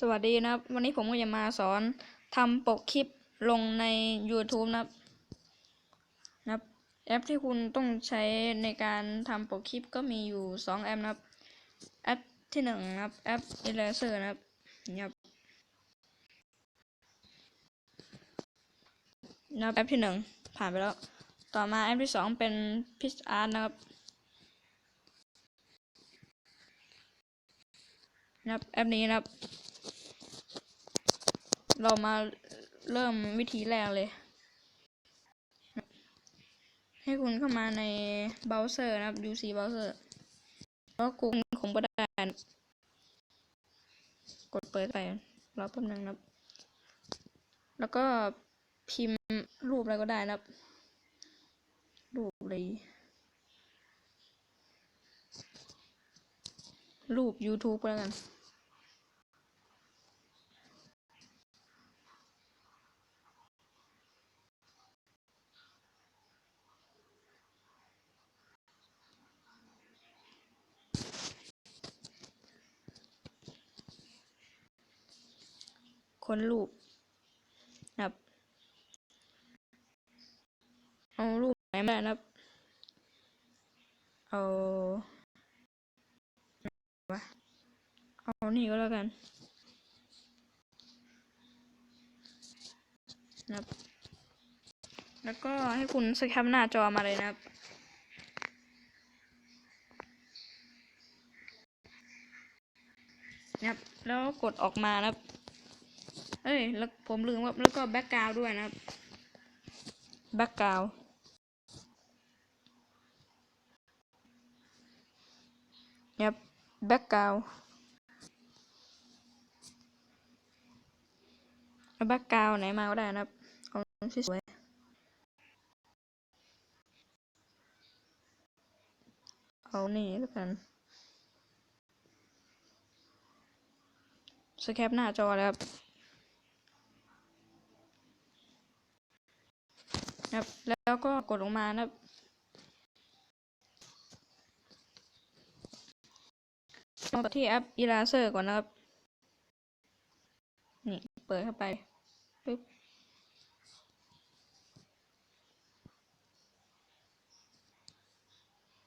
สวัสดีนะครับ วันนี้ผมก็จะมาสอนทำปกคลิปลงใน YouTube นะครับนะครับ แอปที่คุณต้องใช้ในการทำปกคลิปก็มีอยู่ 2 แอปนะครับ แอปที่1นะครับ แอป Eraser นะครับนี่ครับนะครับแอปที่ 1 ผ่านไปแล้ว ต่อมาแอปที่ 2 เป็น PixArt นะครับนะครับแอปนี้นะครับ เรามาเริ่มวิธีแรกเลย ให้คุณเข้ามาในเบราว์เซอร์นะครับ UC browser แล้วกูคงก็ได้นกดเปิดไปรอแป๊บนึงนะครับ แล้วก็พิมพ์รูปอะไรก็ได้นะครับ รูปเลยรูป YouTube ก็แล้วกัน คนรูปนะครับ เอารูปไหนมานะครับ เอาวะเอานี่ก็แล้วกันนะครับแล้วก็ให้คุณสแคปหน้าจอมาเลยนะครับนะครับแล้วกดออกมานะครับ เอ้ยแล้วผมลืมว่าแล้วก็แบ็กกราวด้วยนะครับแบ็กกราวยับแบ็กกราวเอาแบ็กกราวไหนมาก็ได้นะครับเอาที่สวยเอานี่แล้วกันสแคปหน้าจอแล้วครับ ครับ แล้วก็กดลงมานะครับลงที่แอป Eraser ก่อนนะครับ นี่ เปิดเข้าไปปึ๊บ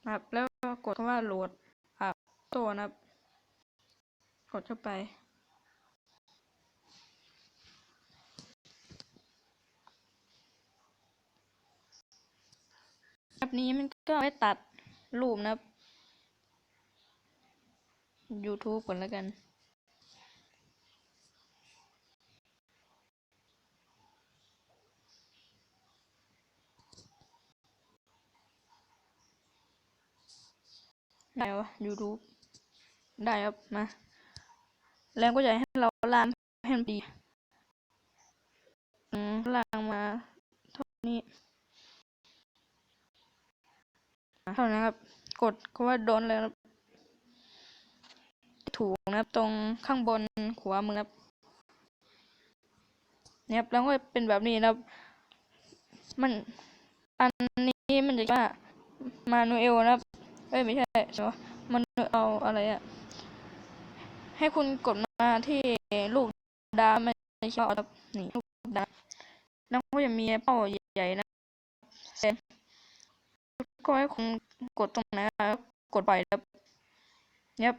ครับแล้วก็กดคำว่าโหลดอะตัวนะครับ กดเข้าไป แอปนี้มันก็ไว้ตัดรูปนะ YouTube ก่อนแล้วกัน ได้วะ YouTube ได้ครับมา แล้วก็จะให้เราลางให้มันดีอืมล่างมาเท่านี้ เท่านั้นครับ กดคำว่าโดนเลยครับถูกนะครับตรงข้างบนขวามือครับเนี่ยครับแล้วก็เป็นแบบนี้นะครับ มันอันนี้มันจะว่ามานูเอลนะครับเอ้ยไม่ใช่ใช่ปะมันเอาอะไรอะให้คุณกดมาที่ลูกดามันจะชอบครับนี่ลูกดาแล้วก็จะมีเป้าใหญ่ๆนะ ก็ให้คุณกดตรงไหนกดปล่อยแล้วเนี้ย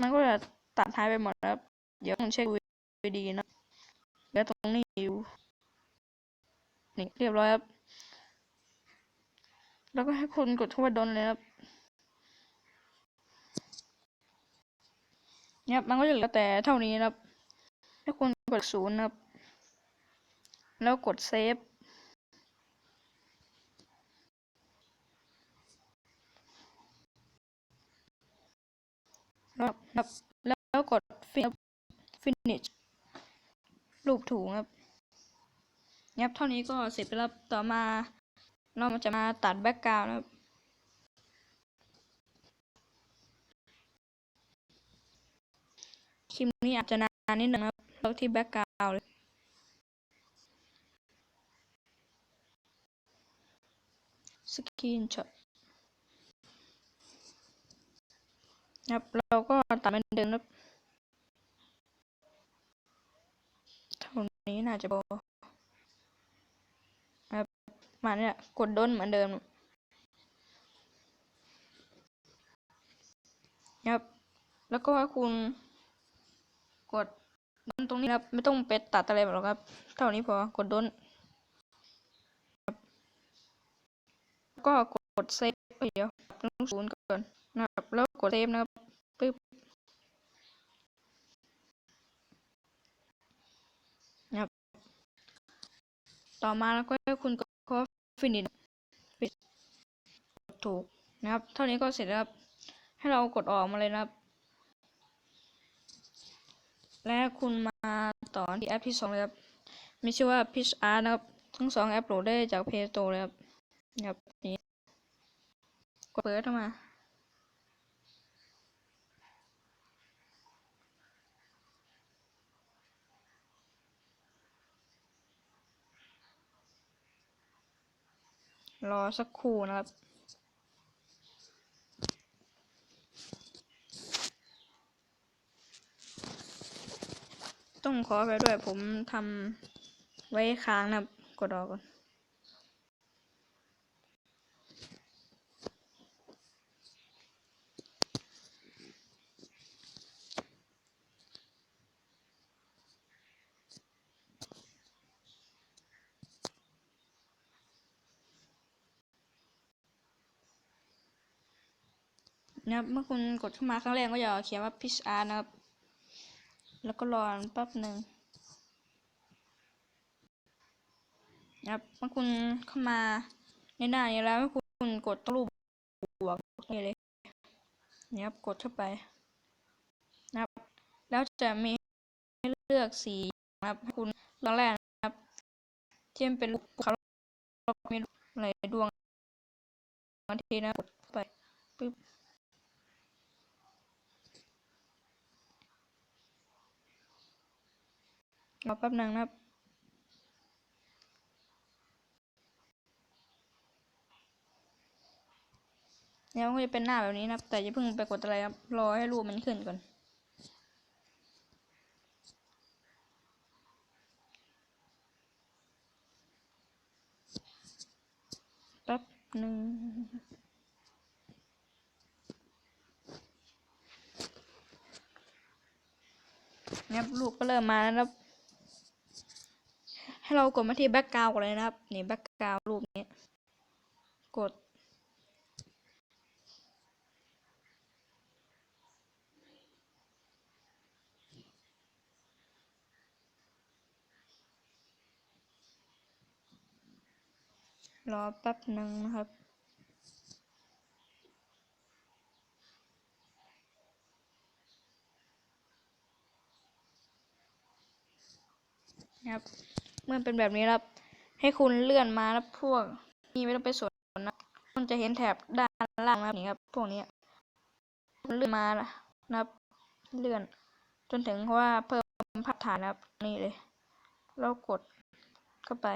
มันก็จะตัดหายไปหมดแล้วเดี๋ยวต้องเช็คดูดีนะแล้วตรงนี้อยู่นี่เรียบร้อยครับ แล้วก็ให้คุณกดทั่วดนเลยครับเนี่ยมันก็จะเหลือแต่เท่านี้นะครับ ให้คุณกดศูนย์นะครับ แล้วกดเซฟ แล้วครับ แล้วกด finish รูปถูครับเนี่ยเท่านี้ก็เสร็จแล้วต่อมา เราจะมาตัดแบ็กกราวน์นะครับคลิปนี้อาจจะนานนิดนึงครับแล้วที่แบ็กกราวด์เลยสกรีนช็อต ครับ เราก็ตัดเป็นเดิมนะครับนี้น่าจะโบครับมาเนี่ยกดด้นเหมือนเดิมครับ แล้วก็คุณกดด้นตรงนี้ครับ ไม่ต้องไปตัดอะไรหรอกครับ เท่านี้พอกดด้นครับแล้วก็กดเซฟเอ้ยเดี๋ยวปรับลงศูนย์ก่อนนะครับแล้ว ดเซฟนะครับปึ๊บนะครับ ต่อมาแล้วก็ให้คุณกดข้อฟินิชถูกนะครับ เท่านี้ก็เสร็จแล้วครับ ให้เรากดออกมาเลยนะครับ และคุณมาต่อที่แอปที่สองเลยครับมีชื่อว่า Pitch Art นะครับ ทั้งสองแอปโหลดได้จาก Play Store เลยครับ นะครับนี่กดเปิดเข้ามา รอสักครู่นะครับ ต้องขอไปด้วยผมทำไว้ค้างนะครับ กดรอก่อน นะครับเมื่อคุณกดเข้ามาครั้งแรกก็จะเขียนว่า Pitch Art นะครับ แล้วก็รอแป๊บหนึ่งนะครับเมื่อคุณเข้ามาในหน้านี้แล้วให้คุณกดรูปบวกนี่เลยนะครับกดเข้าไปนะครับ แล้วจะมีให้เลือกสีนะครับให้คุณเลือกแรกนะครับที่มันเป็นรูปเขาแล้วมีอะไรดวงอาทิตย์นะกดเข้าไปปึ๊บ รอแป๊บหนึ่งนะครับเดี๋ยวมันก็จะเป็นหน้าแบบนี้นะครับ แต่อย่าเพิ่งไปกดอะไรครับรอให้รูปมันขึ้นก่อนแป๊บหนึ่งเนะครับรูปก็เริ่มมาแล้วครับ เรากดมาที่แบ็กกราวก่อนเลยนะครับนี่แบ็กกราวรูปนี้ กด รอแป๊บหนึ่งนะครับนะครับ เมื่อเป็นแบบนี้ครับ ให้คุณเลื่อนมาแล้วพวกนี้ไม่ต้องไปสนนะคุณจะเห็นแถบด้านล่างนะครับนี่ครับ พวกนี้เลื่อนมานะครับ เลื่อน จนถึงว่าเพิ่มภาพฐานนะครับ นี่เลย เรากดเข้าไป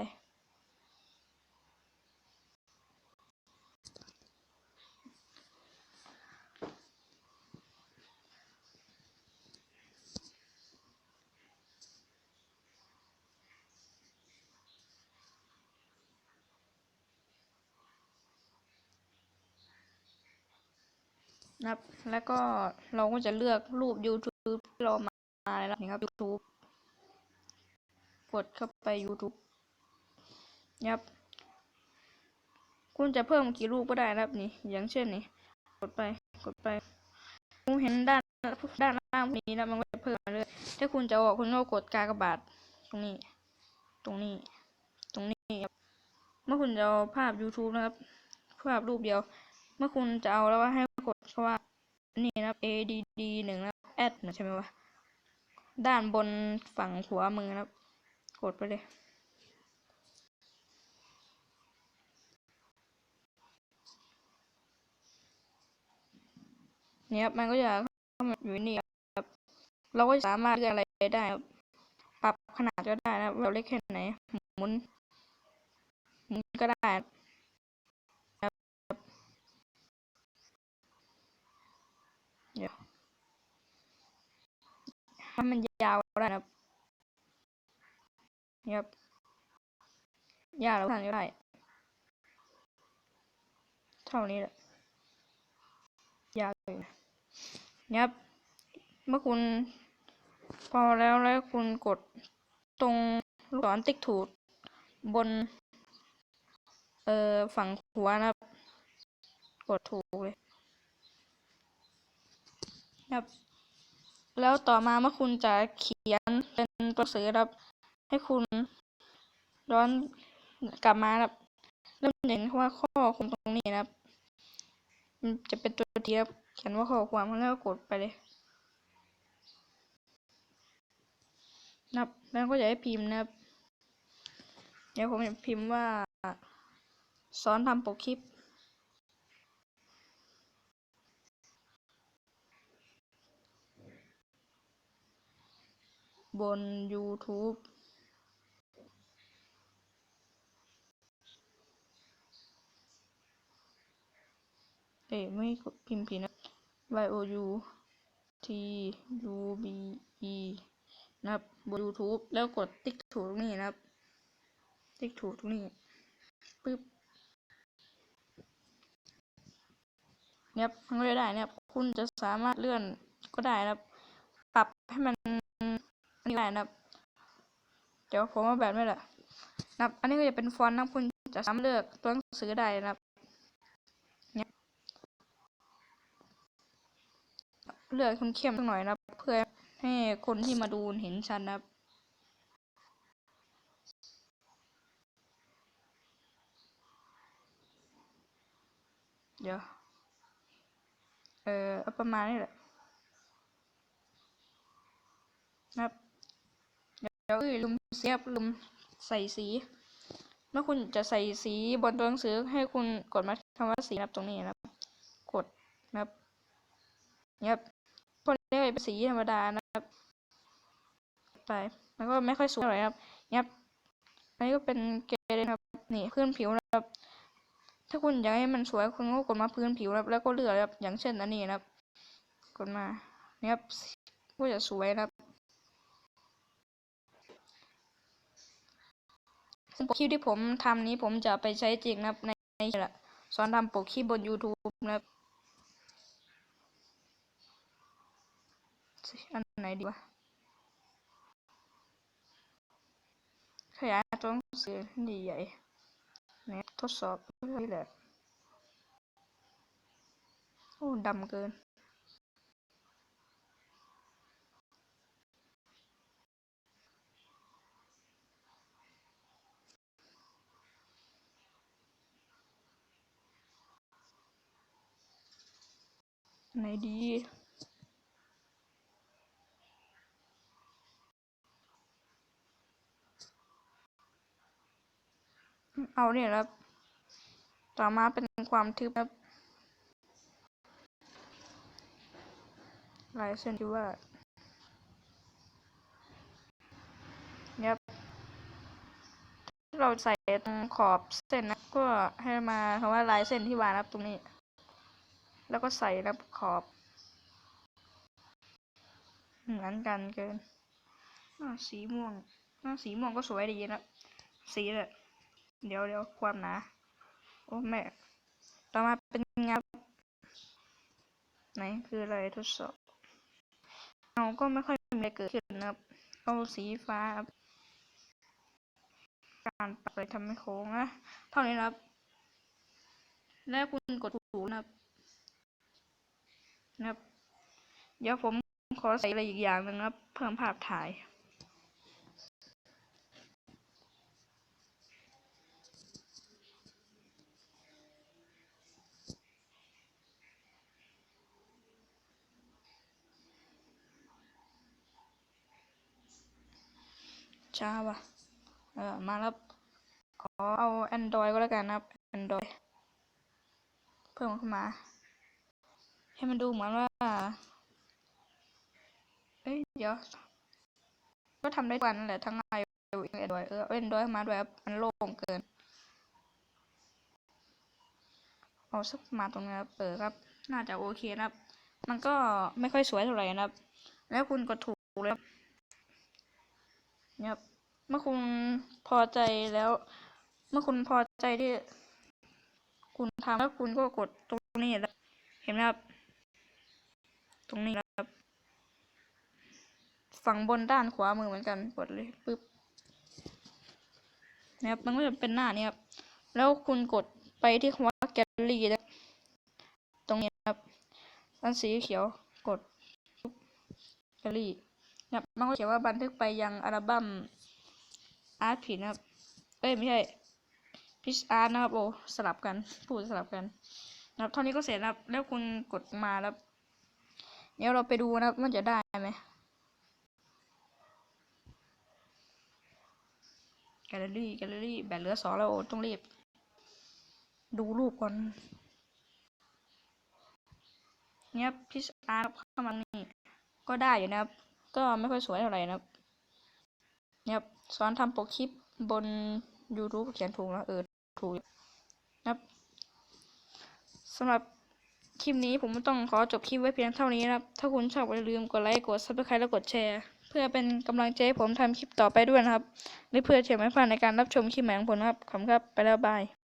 นะครับ แล้วก็เราก็จะเลือกรูป YouTube ที่เรามาแล้วนี่ครับ YouTube กดเข้าไป YouTube นะครับ คุณจะเพิ่มกี่รูปก็ได้นะครับนี่ อย่างเช่นนี่ กดไป กดไปคุณเห็นด้านด้านล่างนี้นะมันก็จะเพิ่มมาเรื่อยถ้าคุณจะออกคุณก็กดกากบาทตรงนี้ ตรงนี้ ตรงนี้ครับ เมื่อคุณจะเอาภาพ YouTube นะครับ ภาพรูปเดียว เมื่อคุณจะเอาแล้วว่าให้ กดคำว่า นี่นะครับ add หนึ่งนะครับ add นะใช่ไหมวะ ด้านบนฝั่งขวมือนะครับ กดไปเลยเนี่ยครับมันก็จะเข้ามาอยู่นี่ครับ เราก็สามารถเลือกอะไรได้ครับ ปรับขนาดก็ได้นะเราเล็กแค่ไหน หมุน หมุนก็ได้ครับเดี๋ยว ให้มันยาวได้นะครับครับยากแล้วทางนี้ได้เท่านี้แหละยากเลยนะครับเมื่อคุณพอแล้วแล้วคุณกดตรงลูกศรติ๊กถูดบน เอ่อฝั่งหัวนะครับ กดถูกเลยครับ แล้วต่อมาเมื่อคุณจะเขียนเป็นตัวหนังสือนะครับให้คุณย้อนกลับมาครับแล้วเห็นว่าข้อความตรงนี้นะครับมันจะเป็นตัวทีครับเขียนว่าข้อความแล้วก็กดไปเลยนะครับแล้วก็อย่าให้พิมพ์นะครับเดี๋ยวผมจะพิมพ์ว่าสอนทำปกคลิป บน YouTube เอ้ยไม่กดพิมพ์ผิดนะ Y O U T U B E นะครับบน YouTube แล้วกดติ๊กถูกตรงนี้นะครับ ติ๊กถูกตรงนี้ปึ๊บเนี่ยมันก็จะได้เนะครับคุณจะสามารถเลื่อนก็ได้นะครับ ปรับให้มัน ได้นะครับเดี๋ยวผมเอาแบบนี้แหละนะครับ อันนี้ก็จะเป็นฟอนต์นะคุณจะสามารถเลือกตัวหนังสือได้นะครับเนี่ยเลือกคุณเข้มสักหน่อยนะเพื่อให้คนที่มาดูเห็นชัดนะครับเดี๋ยว เออเอประมาณนี้แหละนะครับ เดี๋ยวเอ้ยลืมเสียบลืมใส่สี เมื่อคุณจะใส่สีบนตัวหนังสือให้คุณกดมาคำว่าสีนะครับตรงนี้นะครับ กดนะครับเนี่ยครับพวกนี้เป็นสีธรรมดานะครับ ไปมันก็ไม่ค่อยสวยเท่าไหร่ครับเนี่ยครับอันนี้ก็เป็นเกรดนะครับนี่พื้นผิวนะครับ ถ้าคุณอยากให้มันสวยคุณก็กดมาพื้นผิวนะครับ แล้วก็เลือกนะครับอย่างเช่นอันนี้นะครับ กดมาเนี่ยครับก็จะสวยนะครับ ซึ่งปกคลิปที่ผมทำนี้ผมจะไปใช้จริงนะในในแหละสอนทำปกคลิปบน YouTube นะอันไหนดีวะขยายตัวหนังสือใหญ่ๆเนี่ยทดสอบนี่แหละโอ้ดำเกิน ไหนดี เอาเนี่ยครับ ต่อมาเป็นความทึบครับลายเส้นที่ว่าเนี่ยครับเราใส่ตรงขอบเส้นนะก็ให้มาคำว่าลายเส้นที่วางนะครับตรงนี้ แล้วก็ใส่นะครับขอบเหมือนกันเกินอ่าสีม่วงอ่าสีม่วงก็สวยดีนะ สีเลยเดี๋ยวเดี๋ยวความหนา โอ้แม่ ต่อมาเป็นงับไหนคืออะไรทดสอบเราก็ไม่ค่อยมีอะไรเกิดขึ้นนะครับ เอาสีฟ้าครับการปัดเลยทำให้โค้งนะ เท่านี้นะครับ แล้วคุณกดถูกนะครับ นะครับ เดี๋ยวผมขอใส่อะไรอีกอย่างหนึ่งครับ เพิ่มภาพถ่ายช้าว่ะ เออ มาแล้ว ขอเอา Android ก็แล้วกันนะครับ Android เพิ่มเข้ามา ให้มันดูเหมือนว่าเอ้ยเดี๋ยว ก็ทำได้กวันนั่นแหละทั้ง iOS Android เออ Android มาด้วยมันโล่งเกินเอาสักมาตรงนี้ครับเออครับ น่าจะโอเคนะครับ มันก็ไม่ค่อยสวยเท่าไหร่นะครับ แล้วคุณกดถูกเลยครับเนี่ยครับ เมื่อคุณพอใจแล้ว เมื่อคุณพอใจที่ คุณทำแล้วคุณก็กดตรงนี้แล้วเห็นไหมครับ ตรงนี้ครับ ฝั่งบนด้านขวามือเหมือนกันกดเลยปึ๊บนะครับมันก็จะเป็นหน้านี้ครับ แล้วคุณกดไปที่คำว่าแกลเลอรี่นะตรงนี้ครับอันสีเขียวกดแกลเลอรี่นะครับมันก็เขียนว่าบันทึกไปยังอัลบั้มอาร์ตผิดนะครับ เอ้ยไม่ใช่พิชอาร์ตนะครับโอ้สลับกันพูดสลับกันนะครับเท่านี้ก็เสร็จแล้วแล้วคุณกดมาแล้ว เดี๋ยวเราไปดูนะครับมันจะได้ไหมแกลเลอรี่แกลเลอรี่แบตเหลือสองแล้วโอ้ต้องรีบ ดูรูปก่อนเนี่ยพิชอาร์เข้ามานี่ก็ได้อยู่นะครับ ก็ไม่ค่อยสวยเท่าไหร่นะครับเนี่ยสอนทำโปรคลิปบน YouTube เขียนถูกแล้วเออถูกนะครับสำหรับ คลิปนี้ผมต้องขอจบคลิปไว้เพียงเท่านี้นะครับ ถ้าคุณชอบอย่าลืมกดไลค์ กดซับสไครต์และกดแชร์ เพื่อเป็นกำลังใจให้ผมทำคลิปต่อไปด้วยนะครับ และเพื่อเชื่อไม่พลาดในการรับชมคลิปใหม่ของผมนะครับ ขอบคุณครับ ไปแล้วบาย